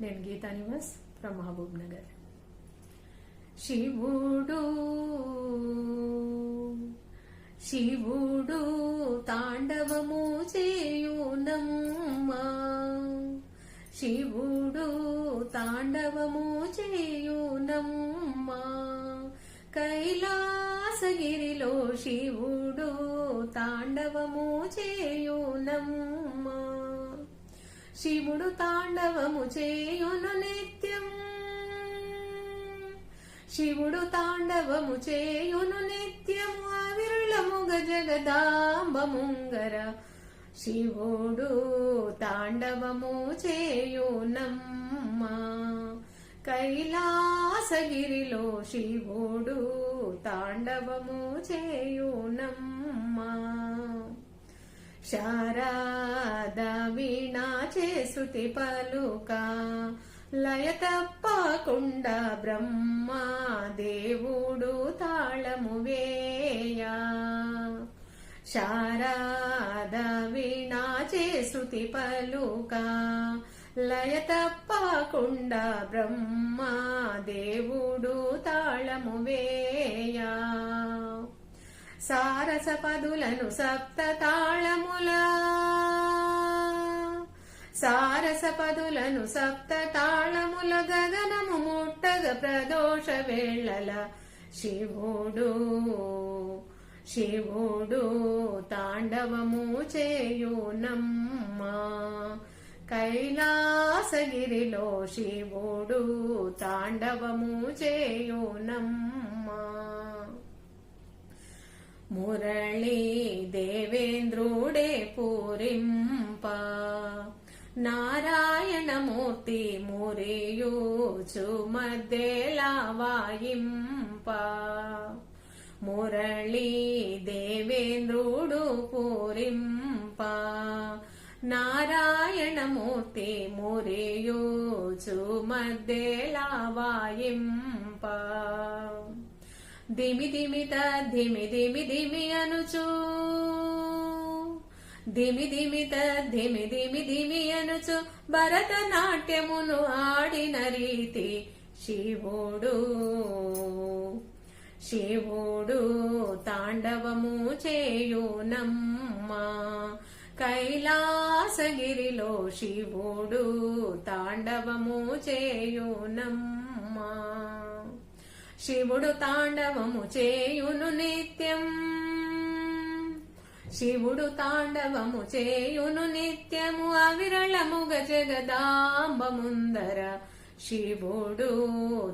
నేను Geetha Nivas from Mahabubnagar. శివుడు శివుడు తాండవము చేయునమ్మా. శివుడు తాండవము చేయునమ్మా. కైలాసగిరిలో శివుడు తాండవము చేయునమ్మా. శివుడు తాండవము చేయును నిత్యం. శివుడు తాండవము చేయును నిత్యము అవిరుళముగ జగదాంబముంగర. శివుడు తాండవము చేయునమ్మా. కైలాసగిరిలో శివుడు తాండవము చేయునమ్మా. శారద వీణా సుతి పలుక లయ తప్పకుండా బ్రహ్మ దేవుడు తాళము వేయ. శారద వీణా చేసుతి పలుక లయ తప్పకుండా బ్రహ్మ దేవుడు తాళము వేయా. సారస పదులను సప్త తాళముల సారసపదులను సప్త తాళముల గగనము ముట్టగ ప్రదోష వేళల. శివుడు శివుడు తాండవము చేయునమ్మా కైలాసగిరిలో శివుడు తాండవము చేయునమ్మా మురళీ నారాయణమూర్తి మురియూచు మధ్యలావాయింప మురళీ దేవేంద్రుడు పూరింప. నారాయణమూర్తి మురియూచు మధ్యలావాయింప దిమి దిమిత ధిమి దిమి దిమి అనుచూ. దిమి దిమిత ధిమి దిమి దిమి అనుచు భరతనాట్యమును ఆడిన రీతి. శివుడు శివుడు తాండవము చేయునమ్మ కైలాసగిరిలో శివుడు తాండవము చేయునమ్మా శివుడు తాండవము చేయును నిత్యం. శివుడు తాండవము చేయును నిత్యము అవిరళముగ జగదాంబముందర శివుడు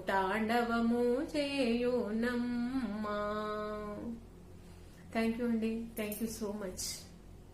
తాండవము చేయునమ్మా. థ్యాంక్ యూ అండి. Thank you so much